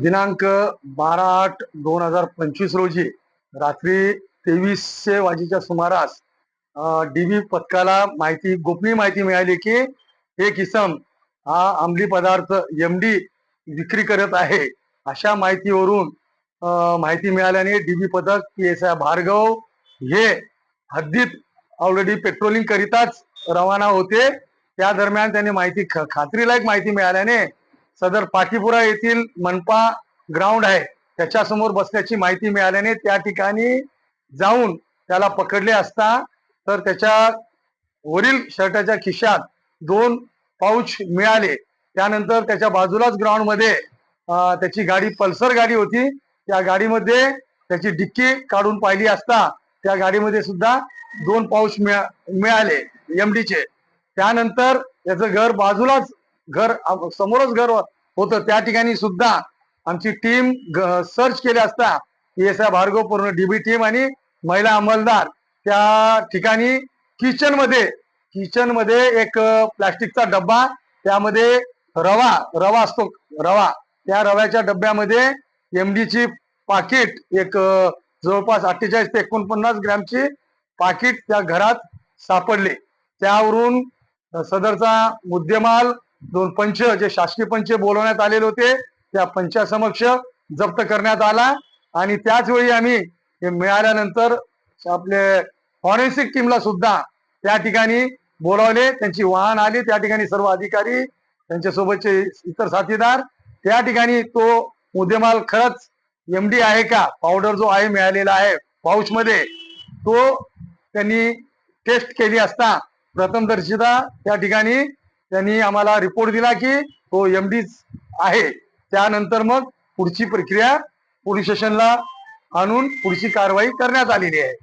दिनांक बारा आठ दोन हजार पंचवीस रोजी रात्री तेवीसशे वाजेच्या सुमारास डीबी पथकाला माहिती गोपनीय माहिती मिळाली की एक इसम हा अंमली पदार्थ एमडी विक्री करत आहे. अशा माहितीवरून माहिती मिळाल्याने डीबी पथक पी एस आय भार्गव हे हद्दीत ऑलरेडी पेट्रोलिंग करिताच रवाना होते. त्या दरम्यान त्यांनी माहिती ख- खात्रीलायक माहिती मिळाल्याने सदर पाटीपुरा येथील मनपा ग्राउंड आहे. त्याच्यासमोर बसल्याची माहिती मिळाल्याने त्या ठिकाणी जाऊन त्याला पकडले असता तर त्याच्या वरील शर्टाच्या खिशात दोन पाऊच मिळाले. त्यानंतर त्याच्या बाजूलाच ग्राउंडमध्ये त्याची गाडी पल्सर गाडी होती. त्या गाडीमध्ये त्याची डिक्की काढून पाहिली असता त्या गाडीमध्ये सुद्धा दोन पाऊच मिळा- मिळाले एमडीचे त्यानंतर त्याचं घर बाजूलाच घर समोरच घर होतं. त्या ठिकाणी सुद्धा आमची टीम सर्च केली असता एस आय भार्गव पूर्ण डीबी टीम आणि महिला अंमलदार. त्या ठिकाणी किचनमध्ये किचनमध्ये एक प्लास्टिकचा डब्बा त्यामध्ये रवा रवा असतो रवा. त्या रव्याच्या डब्यामध्ये एमडीची पाकिट एक जवळपास अठ्ठेचाळीस ते एकोणपन्नास ग्रॅमची पाकिट त्या घरात सापडले. त्यावरून सदरचा मुद्देमाल दोन पंच जे शासकीय पंच बोलवण्यात आलेले होते त्या पंचासमक्ष जप्त करण्यात आला. आणि त्याच वेळी आम्ही हे मिळाल्यानंतर आपले फॉरेन्सिक टीमला सुद्धा त्या ठिकाणी बोलावले. त्यांची वाहन आली. त्या ठिकाणी सर्व अधिकारी त्यांच्यासोबतचे इतर साथीदार त्या ठिकाणी तो मुद्देमाल खरंच एमडी आहे का? पावडर जो आहे मिळालेला आहे. पाऊच मध्ये तो त्यांनी टेस्ट केली असता प्रथमदर्शिता त्या ठिकाणी त्यांनी आम्हाला रिपोर्ट दिला की तो एमडी आहे. त्यानंतर मग पुढची प्रक्रिया पोलीस स्टेशनला आणून पुढची कारवाई करण्यात आलेली आहे.